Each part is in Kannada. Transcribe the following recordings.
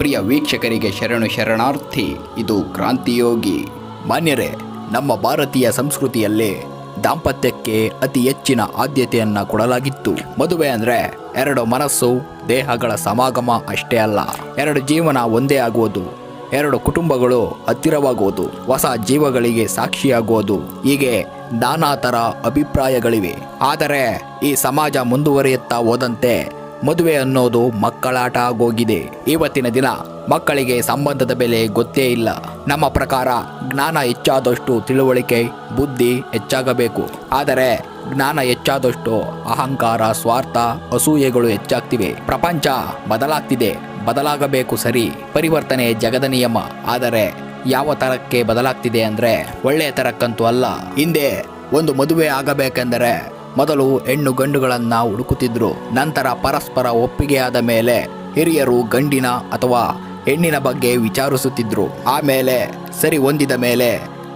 ಪ್ರಿಯ ವೀಕ್ಷಕರಿಗೆ ಶರಣು ಶರಣಾರ್ಥಿ, ಇದು ಕ್ರಾಂತಿಯೋಗಿ. ಮಾನ್ಯರೇ, ನಮ್ಮ ಭಾರತೀಯ ಸಂಸ್ಕೃತಿಯಲ್ಲಿ ದಾಂಪತ್ಯಕ್ಕೆ ಅತಿ ಹೆಚ್ಚಿನ ಆದ್ಯತೆಯನ್ನು ಕೊಡಲಾಗಿತ್ತು. ಮದುವೆ ಅಂದರೆ ಎರಡು ಮನಸ್ಸು, ದೇಹಗಳ ಸಮಾಗಮ ಅಷ್ಟೇ ಅಲ್ಲ. ಎರಡು ಜೀವನ ಒಂದೇ ಆಗುವುದು, ಎರಡು ಕುಟುಂಬಗಳು ಹತ್ತಿರವಾಗುವುದು, ಹೊಸ ಜೀವಗಳಿಗೆ ಸಾಕ್ಷಿಯಾಗುವುದು, ಹೀಗೆ ನಾನಾ ಥರ ಅಭಿಪ್ರಾಯಗಳಿವೆ. ಆದರೆ ಈ ಸಮಾಜ ಮುಂದುವರಿಯುತ್ತಾ ಹೋದಂತೆ ಮದುವೆ ಅನ್ನೋದು ಮಕ್ಕಳಾಟ ಆಗೋಗಿದೆ. ಇವತ್ತಿನ ದಿನ ಮಕ್ಕಳಿಗೆ ಸಂಬಂಧದ ಬೆಲೆ ಗೊತ್ತೇ ಇಲ್ಲ. ನಮ್ಮ ಪ್ರಕಾರ ಜ್ಞಾನ ಹೆಚ್ಚಾದಷ್ಟು ತಿಳುವಳಿಕೆ, ಬುದ್ಧಿ ಹೆಚ್ಚಾಗಬೇಕು. ಆದರೆ ಜ್ಞಾನ ಹೆಚ್ಚಾದಷ್ಟು ಅಹಂಕಾರ, ಸ್ವಾರ್ಥ, ಅಸೂಯೆಗಳು ಹೆಚ್ಚಾಗ್ತಿವೆ. ಪ್ರಪಂಚ ಬದಲಾಗ್ತಿದೆ. ಬದಲಾಗಬೇಕು ಸರಿ. ಪರಿವರ್ತನೆ ಜಗದ ನಿಯಮ. ಆದರೆ ಯಾವ ತರಕ್ಕೆ ಬದಲಾಗ್ತಿದೆ ಅಂದ್ರೆ ಒಳ್ಳೆಯ ತರಕ್ಕಂತೂ ಅಲ್ಲ. ಹಿಂದೆ ಒಂದು ಮದುವೆ ಆಗಬೇಕೆಂದರೆ ಮೊದಲು ಹೆಣ್ಣು ಗಂಡುಗಳನ್ನು ಹುಡುಕುತ್ತಿದ್ದರು ನಂತರ ಪರಸ್ಪರ ಒಪ್ಪಿಗೆಯಾದ ಮೇಲೆ ಹಿರಿಯರು ಗಂಡಿನ ಅಥವಾ ಹೆಣ್ಣಿನ ಬಗ್ಗೆ ವಿಚಾರಿಸುತ್ತಿದ್ದರು ಆಮೇಲೆ ಸರಿ ಹೊಂದಿದ ಮೇಲೆ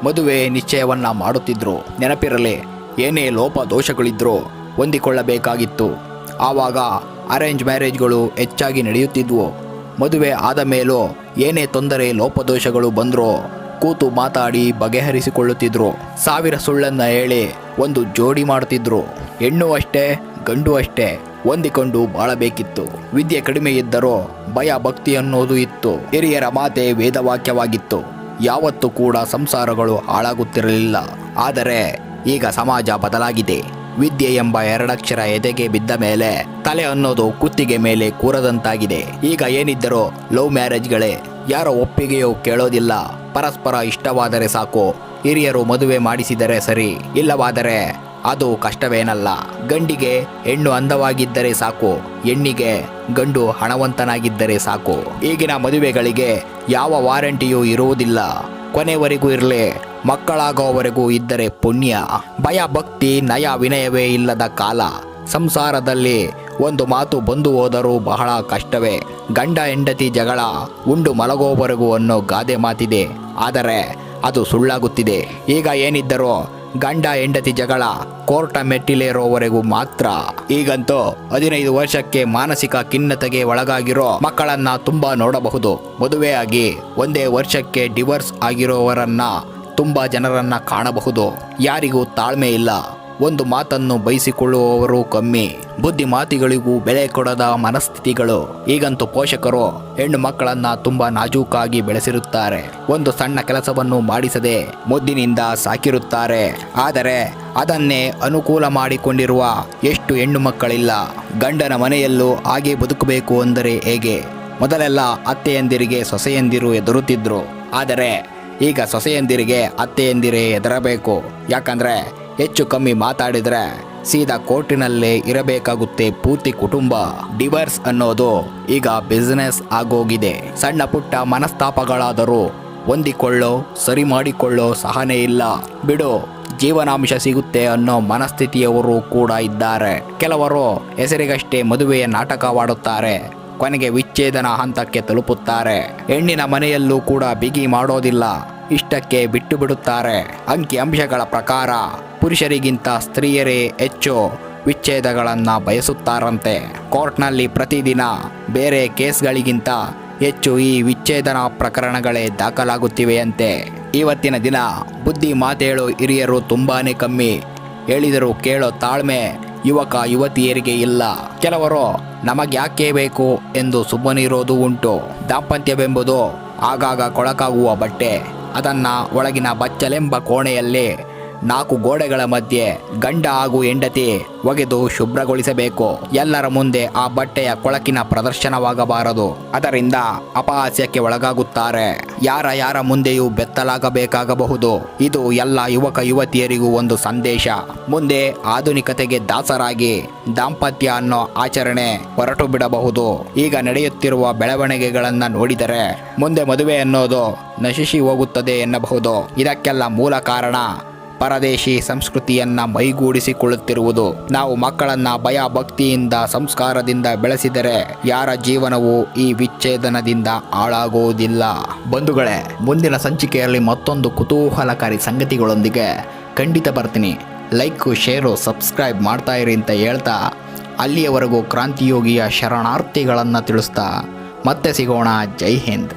ಮದುವೆ ನಿಶ್ಚಯವನ್ನು ಮಾಡುತ್ತಿದ್ದರು ನೆನಪಿರಲಿ, ಏನೇ ಲೋಪ ದೋಷಗಳಿದ್ರೂ ಹೊಂದಿಕೊಳ್ಳಬೇಕಾಗಿತ್ತು. ಆವಾಗ ಅರೇಂಜ್ ಮ್ಯಾರೇಜ್ಗಳು ಹೆಚ್ಚಾಗಿ ನಡೆಯುತ್ತಿದ್ವು. ಮದುವೆ ಆದ ಮೇಲೂ ಏನೇ ತೊಂದರೆ ಲೋಪದೋಷಗಳು ಬಂದರೂ ಕೂತು ಮಾತಾಡಿ ಬಗೆಹರಿಸಿಕೊಳ್ಳುತ್ತಿದ್ರು. ಸಾವಿರ ಸುಳ್ಳನ್ನ ಹೇಳಿ ಒಂದು ಜೋಡಿ ಮಾಡುತ್ತಿದ್ರು. ಹೆಣ್ಣು ಅಷ್ಟೇ, ಗಂಡು ಅಷ್ಟೇ ಹೊಂದಿಕೊಂಡು ಬಾಳಬೇಕಿತ್ತು. ವಿದ್ಯೆ ಕಡಿಮೆ ಇದ್ದರೂ ಭಯ, ಭಕ್ತಿ ಅನ್ನೋದು ಇತ್ತು. ಹಿರಿಯರ ಮಾತೆ ವೇದವಾಕ್ಯವಾಗಿತ್ತು. ಯಾವತ್ತೂ ಕೂಡ ಸಂಸಾರಗಳು ಹಾಳಾಗುತ್ತಿರಲಿಲ್ಲ. ಆದರೆ ಈಗ ಸಮಾಜ ಬದಲಾಗಿದೆ. ವಿದ್ಯೆ ಎಂಬ ಎರಡಕ್ಷರ ಎದೆಗೆ ಬಿದ್ದ ಮೇಲೆ ತಲೆ ಅನ್ನೋದು ಕುತ್ತಿಗೆ ಮೇಲೆ ಕೂರದಂತಾಗಿದೆ. ಈಗ ಏನಿದ್ದರೂ ಲವ್ ಮ್ಯಾರೇಜ್ಗಳೇ, ಯಾರ ಒಪ್ಪಿಗೆಯೂ ಕೇಳೋದಿಲ್ಲ. ಪರಸ್ಪರ ಇಷ್ಟವಾದರೆ ಸಾಕು. ಹಿರಿಯರು ಮದುವೆ ಮಾಡಿಸಿದರೆ ಸರಿ, ಇಲ್ಲವಾದರೆ ಅದು ಕಷ್ಟವೇನಲ್ಲ. ಗಂಡಿಗೆ ಹೆಣ್ಣು ಅಂದವಾಗಿದ್ದರೆ ಸಾಕು, ಹೆಣ್ಣಿಗೆ ಗಂಡು ಹಣವಂತನಾಗಿದ್ದರೆ ಸಾಕು. ಈಗಿನ ಮದುವೆಗಳಿಗೆ ಯಾವ ವಾರಂಟಿಯೂ ಇರುವುದಿಲ್ಲ. ಕೊನೆವರೆಗೂ ಇರಲಿ, ಮಕ್ಕಳಾಗೋವರೆಗೂ ಇದ್ದರೆ ಪುಣ್ಯ. ಭಯ, ಭಕ್ತಿ, ನಯ, ವಿನಯವೇ ಇಲ್ಲದ ಕಾಲ. ಸಂಸಾರದಲ್ಲಿ ಒಂದು ಮಾತು ಬಂದು ಹೋದರೂ ಬಹಳ ಕಷ್ಟವೇ. ಗಂಡ, ಹೆಂಡತಿ ಜಗಳ, ಉಂಡು ಮಲಗೋವರೆಗೂ ಅನ್ನೋ ಗಾದೆ ಮಾತಿದೆ. ಆದರೆ ಅದು ಸುಳ್ಳಾಗುತ್ತಿದೆ. ಈಗ ಏನಿದ್ದರೂ ಗಂಡ, ಹೆಂಡತಿ ಜಗಳ ಕೋರ್ಟ ಮೆಟ್ಟಿಲೇರೋವರೆಗೂ ಮಾತ್ರ. ಈಗಂತೂ ಹದಿನೈದು ವರ್ಷಕ್ಕೆ ಮಾನಸಿಕ ಖಿನ್ನತೆಗೆ ಒಳಗಾಗಿರೋ ಮಕ್ಕಳನ್ನ ತುಂಬಾ ನೋಡಬಹುದು. ಮದುವೆಯಾಗಿ ಒಂದೇ ವರ್ಷಕ್ಕೆ ಡಿವೋರ್ಸ್ ಆಗಿರೋವರನ್ನ ತುಂಬಾ ಜನರನ್ನ ಕಾಣಬಹುದು. ಯಾರಿಗೂ ತಾಳ್ಮೆ ಇಲ್ಲ. ಒಂದು ಮಾತನ್ನು ಬಯಸಿಕೊಳ್ಳುವವರು ಕಮ್ಮಿ. ಬುದ್ಧಿ ಮಾತಿಗಳಿಗೂ ಬೆಲೆ ಕೊಡದ ಮನಸ್ಥಿತಿಗಳು. ಈಗಂತೂ ಪೋಷಕರು ಹೆಣ್ಣು ಮಕ್ಕಳನ್ನ ತುಂಬಾ ನಾಜೂಕಾಗಿ ಬೆಳೆಸಿರುತ್ತಾರೆ. ಒಂದು ಸಣ್ಣ ಕೆಲಸವನ್ನು ಮಾಡಿಸದೆ ಮುದ್ದಿನಿಂದ ಸಾಕಿರುತ್ತಾರೆ. ಆದರೆ ಅದನ್ನೇ ಅನುಕೂಲ ಮಾಡಿಕೊಂಡಿರುವ ಎಷ್ಟು ಹೆಣ್ಣು ಮಕ್ಕಳಿಲ್ಲ. ಗಂಡನ ಮನೆಯಲ್ಲೂ ಹಾಗೆ ಬದುಕಬೇಕು ಅಂದರೆ ಹೇಗೆ? ಮೊದಲೆಲ್ಲ ಅತ್ತೆಯಂದಿರಿಗೆ ಸೊಸೆಯಂದಿರು ಎದುರುತ್ತಿದ್ರು ಆದರೆ ಈಗ ಸೊಸೆಯಂದಿರಿಗೆ ಅತ್ತೆಯಂದಿರೇ ಎದರಬೇಕು ಯಾಕಂದ್ರೆ ಹೆಚ್ಚು ಕಮ್ಮಿ ಮಾತಾಡಿದ್ರೆ ಸೀದಾ ಕೋರ್ಟಿನಲ್ಲೇ ಇರಬೇಕಾಗುತ್ತೆ ಪೂರ್ತಿ ಕುಟುಂಬ. ಡಿವರ್ಸ್ ಅನ್ನೋದು ಈಗ ಬಿಸ್ನೆಸ್ ಆಗೋಗಿದೆ. ಸಣ್ಣ ಪುಟ್ಟ ಮನಸ್ತಾಪಗಳಾದರೂ ಹೊಂದಿಕೊಳ್ಳೋ, ಸರಿ ಮಾಡಿಕೊಳ್ಳೋ ಸಹನೆ ಇಲ್ಲ. ಬಿಡು, ಜೀವನಾಂಶ ಸಿಗುತ್ತೆ ಅನ್ನೋ ಮನಸ್ಥಿತಿಯವರು ಕೂಡ ಇದ್ದಾರೆ. ಕೆಲವರು ಹೆಸರಿಗಷ್ಟೇ ಮದುವೆಯ ನಾಟಕವಾಡುತ್ತಾರೆ. ಕೊನೆಗೆ ವಿಚ್ಛೇದನ ಹಂತಕ್ಕೆ ತಲುಪುತ್ತಾರೆ. ಹೆಣ್ಣಿನ ಮನೆಯಲ್ಲೂ ಕೂಡ ಬಿಗಿ ಮಾಡೋದಿಲ್ಲ. ಇಷ್ಟಕ್ಕೆ ಬಿಟ್ಟು ಬಿಡುತ್ತಾರೆ ಅಂಕಿಅಂಶಗಳ ಪ್ರಕಾರ, ಪುರುಷರಿಗಿಂತ ಸ್ತ್ರೀಯರೇ ಹೆಚ್ಚು ವಿಚ್ಛೇದಗಳನ್ನು ಬಯಸುತ್ತಾರಂತೆ. ಕೋರ್ಟ್ನಲ್ಲಿ ಪ್ರತಿದಿನ ಬೇರೆ ಕೇಸ್ಗಳಿಗಿಂತ ಹೆಚ್ಚು ಈ ವಿಚ್ಛೇದನ ಪ್ರಕರಣಗಳೇ ದಾಖಲಾಗುತ್ತಿವೆಯಂತೆ. ಇವತ್ತಿನ ದಿನ ಬುದ್ಧಿ ಮಾತೇಳು ಹಿರಿಯರು ತುಂಬಾನೇ ಕಮ್ಮಿ. ಹೇಳಿದರೂ ಕೇಳೋ ತಾಳ್ಮೆ ಯುವಕ ಯುವತಿಯರಿಗೆ ಇಲ್ಲ. ಕೆಲವರು ನಮಗ್ಯಾಕೆ ಬೇಕು ಎಂದು ಸುಮ್ಮನಿರೋದು ಉಂಟು. ದಾಂಪತ್ಯವೆಂಬುದು ಆಗಾಗ ಕೊಳಕಾಗುವ ಬಟ್ಟೆ. ಅದನ್ನ ಒಳಗಿನ ಬಚ್ಚಲೆಂಬ ಕೋಣೆಯಲ್ಲಿ ನಾಲ್ಕು ಗೋಡೆಗಳ ಮಧ್ಯೆ ಗಂಡ ಹಾಗೂ ಹೆಂಡತಿ ಒಗೆದು ಶುಭ್ರಗೊಳಿಸಬೇಕು. ಎಲ್ಲರ ಮುಂದೆ ಆ ಬಟ್ಟೆಯ ಕೊಳಕಿನ ಪ್ರದರ್ಶನವಾಗಬಾರದು. ಅದರಿಂದ ಅಪಹಾಸ್ಯಕ್ಕೆ ಒಳಗಾಗುತ್ತಾರೆ. ಯಾರ ಯಾರ ಮುಂದೆಯೂ ಬೆತ್ತಲಾಗಬೇಕಾಗಬಹುದು. ಇದು ಎಲ್ಲ ಯುವಕ ಯುವತಿಯರಿಗೂ ಒಂದು ಸಂದೇಶ. ಮುಂದೆ ಆಧುನಿಕತೆಗೆ ದಾಸರಾಗಿ ದಾಂಪತ್ಯ ಅನ್ನೋ ಆಚರಣೆ ಹೊರಟು ಬಿಡಬಹುದು. ಈಗ ನಡೆಯುತ್ತಿರುವ ಬೆಳವಣಿಗೆಗಳನ್ನ ನೋಡಿದರೆ ಮುಂದೆ ಮದುವೆ ಅನ್ನೋದು ನಶಿಸಿ ಹೋಗುತ್ತದೆ ಎನ್ನಬಹುದು. ಇದಕ್ಕೆಲ್ಲ ಮೂಲ ಕಾರಣ ಪರದೇಶಿ ಸಂಸ್ಕೃತಿಯನ್ನ ಮೈಗೂಡಿಸಿಕೊಳ್ಳುತ್ತಿರುವುದು. ನಾವು ಮಕ್ಕಳನ್ನ ಭಯ ಭಕ್ತಿಯಿಂದ ಸಂಸ್ಕಾರದಿಂದ ಬೆಳೆಸಿದರೆ ಯಾರ ಜೀವನವು ಈ ವಿಚ್ಛೇದನದಿಂದ ಹಾಳಾಗುವುದಿಲ್ಲ ಬಂಧುಗಳೇ, ಮುಂದಿನ ಸಂಚಿಕೆಯಲ್ಲಿ ಮತ್ತೊಂದು ಕುತೂಹಲಕಾರಿ ಸಂಗತಿಗಳೊಂದಿಗೆ ಖಂಡಿತ ಬರ್ತೀನಿ. ಲೈಕು, ಶೇರು, ಸಬ್ಸ್ಕ್ರೈಬ್ ಮಾಡ್ತಾ ಇರಿ ಅಂತ ಹೇಳ್ತಾ ಅಲ್ಲಿಯವರೆಗೂ ಕ್ರಾಂತಿಯೋಗಿಯ ಶರಣಾರ್ಥಿಗಳನ್ನು ತಿಳಿಸ್ತಾ ಮತ್ತೆ ಸಿಗೋಣ. ಜೈ ಹಿಂದ್.